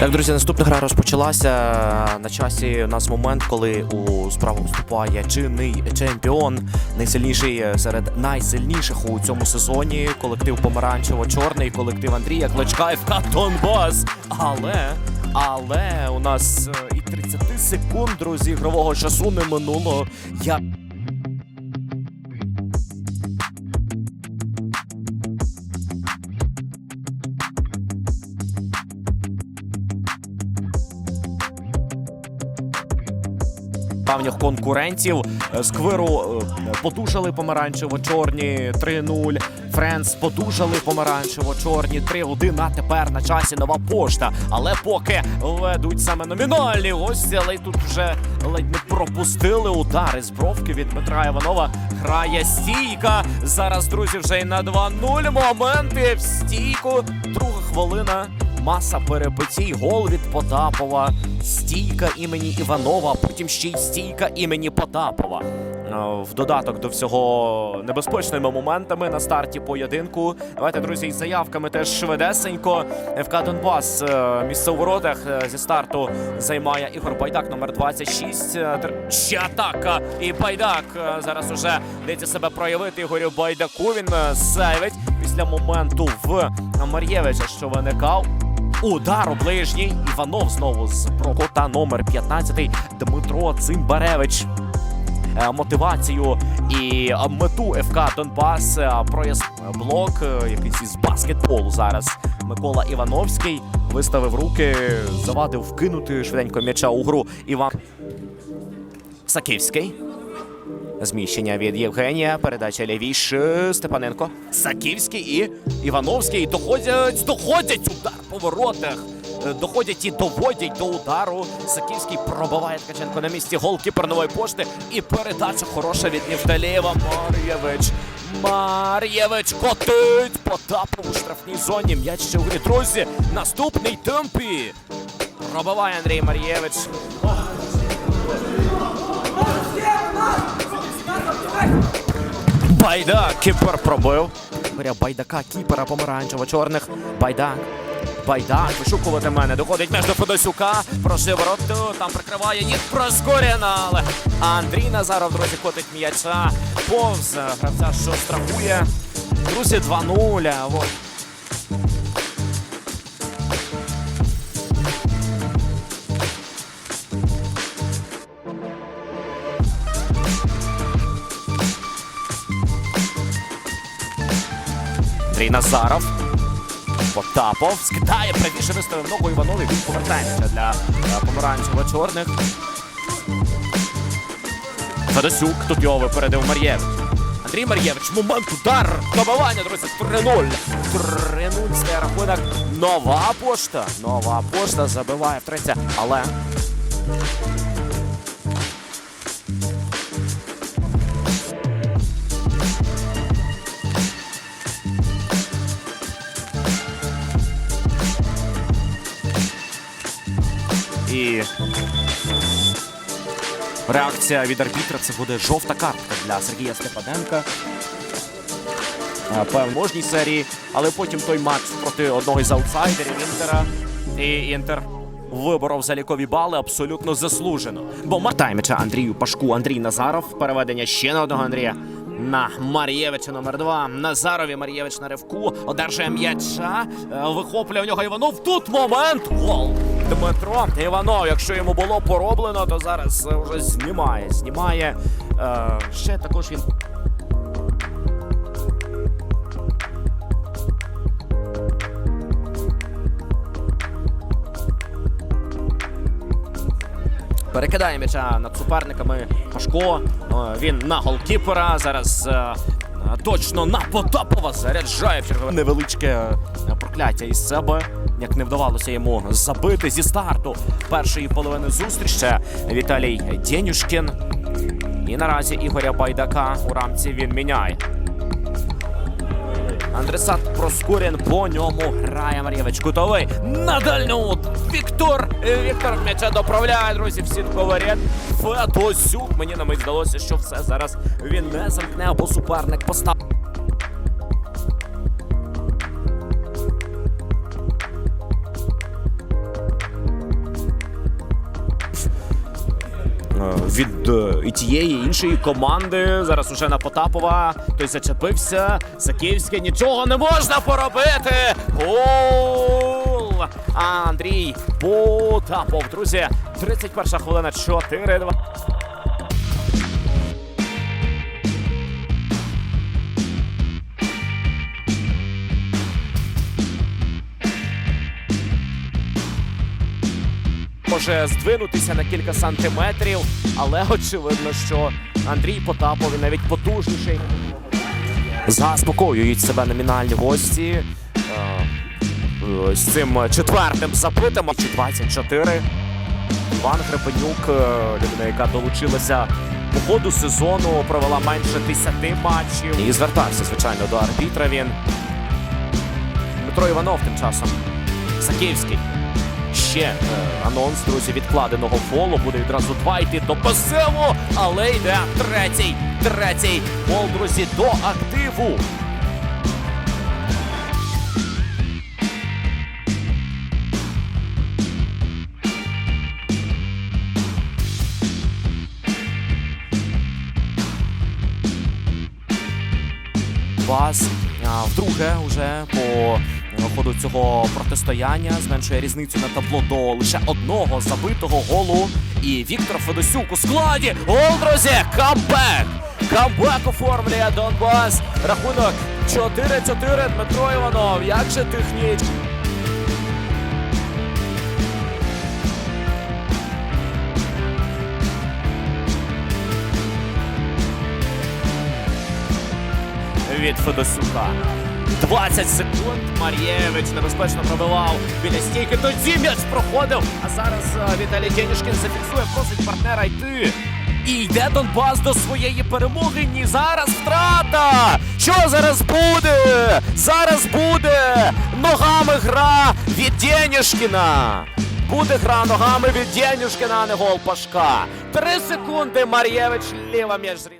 Так, друзі, наступна гра розпочалася. На часі у нас момент, коли у справу вступає чинний чемпіон, найсильніший серед найсильніших у цьому сезоні. Колектив помаранчево-чорний, колектив Андрія Кличка ФК Донбас. Але, але у нас е, і 30 секунд, друзі, ігрового часу не минуло. Я давніх конкурентів. Е, Сквиру подужали помаранчево-чорні 3-0. Френс подужали помаранчево-чорні 3-1. А тепер на часі нова пошта. Але поки ведуть саме номінальні гості, але й тут вже ледь не пропустили удари з бровки від Дмитра Іванова. Грає стійка. Зараз, друзі, вже й на 2-0 моменти в стійку. Друга хвилина. Маса перепитій, гол від Потапова, стійка імені Іванова, потім ще й стійка імені Потапова. Е, В додаток до всього небезпечними моментами на старті поєдинку. Давайте, друзі, із заявками теж швидесенько. ФК Донбас е, місце у воротах е, зі старту займає Ігор Байдак, номер 26. Е, Ще атака. І Байдак зараз уже дається себе проявити Ігорю Байдаку. Він сейвить після моменту в Мар'євича, що виникав. Удар у ближній. Іванов знову з прокота номер 15 Дмитро Цимбаревич. Е, Мотивацію і е, мету ФК Донбас е, прояс блок, якийсь із баскетболу зараз. Микола Івановський виставив руки, завадив вкинути швиденько м'яча у гру. Іван Саківський. Зміщення від Євгенія. Передача лівіш Степаненко. Саківський і Івановський доходять, доходять удар по воротах. Е, Доходять і доводять до удару. Саківський пробиває Ткаченко на місці голкіпер нової пошти. І передача хороша від Нівталєва. Мар'євич. Мар'євич котить. Потапов у штрафній зоні. М'яч ще у. Друзі. Наступний темпі. Пробиває Андрій Мар'євич. Байдак кіпер пробив. Байдака, кіпера помаранчево-чорних. Байдак. Байдак, вишукувати мене. Доходить меж до Федосюка. Прошив вороту, там прикриває їх Проскоріна. Але Андрій Назаров, друзі, котить м'яча. Повз гравця, що страхує. Друзі, 2-0. Андрій Назаров. Потапов скидає, правіше виставив ногу Іванові. Він повертається для е, помаранчево-чорних. Федосюк тут його випередив Мар'євич. Андрій Мар'євич, момент удар. Добивання, друзі, 3-0. 3-0 стає рахунок. Нова пошта. Нова пошта забиває втретє. Але Реакція від арбітра це буде жовта картка для Сергія Степаненка. Е, Переможній серії, але потім той матч проти одного із аутсайдерів Інтера. І Інтер виборов залікові бали абсолютно заслужено. Бо Мартаймича Андрію Пашку, Андрій Назаров. Переведення ще на одного Андрія. На Мар'євича номер 2 Назарові Мар'євич на ривку. Одержує м'яча. Е, Вихоплює в нього Іванов. Тут момент. Гол. Дмитро Іванов. Якщо йому було пороблено, то зараз е, вже знімає. Знімає. Е, ще також він перекидає м'яча над суперниками. Пашко. е, Він на голкіпера. Зараз е, точно на Потапова заряджає чергове невеличке е, прокляття із себе. Як не вдавалося йому забити зі старту першої половини зустрічі. Віталій Дєнюшкін. І наразі Ігоря Байдака у рамці він міняє. Андресат Проскурін по ньому грає Мар'євич Кутовий. На дальню Віктор. Віктор м'яча доправляє, друзі, в сітковий ряд. Мені на мить здалося, що все зараз він не замкне, або суперник постав. Від е, і тієї іншої команди. Зараз уже на Потапова. Той зачепився. Саківський нічого не можна поробити. Гол! Андрій Потапов, друзі. 31 хвилина, 4-2. Може здвинутися на кілька сантиметрів, але очевидно, що Андрій Потапов навіть потужніший. Заспокоюють себе номінальні гості. Е, З цим четвертим запитом. Чи 24. Іван Гребенюк, е, людина, яка долучилася по ходу сезону, провела менше 10 матчів. І звертався, звичайно, до арбітра він. Дмитро Іванов тим часом. Заківський. Ще е, анонс, друзі, відкладеного фолу. Буде відразу два йти до пасиву, але йде третій. Третій фол, друзі, до активу. Вас вдруге уже по ходу цього протистояння зменшує різницю на табло до лише одного забитого голу. І Віктор Федосюк у складі. Гол, друзі! Камбек! Камбек оформлює Донбас. Рахунок 4-4. Дмитро Іванов. Як же технічно. від Федосюка. 20 секунд. Мар'євич небезпечно пробивав біля стійки. Тоді м'яч проходив. А зараз е, Віталій Денюшкін зафіксує, просить партнера йти. І йде Донбас до своєї перемоги. Ні, зараз втрата. Що зараз буде? Зараз буде ногами гра від Денюшкіна. Буде гра ногами від Денюшкіна, а не гол Пашка. Три секунди. Мар'євич ліва м'яч зріз.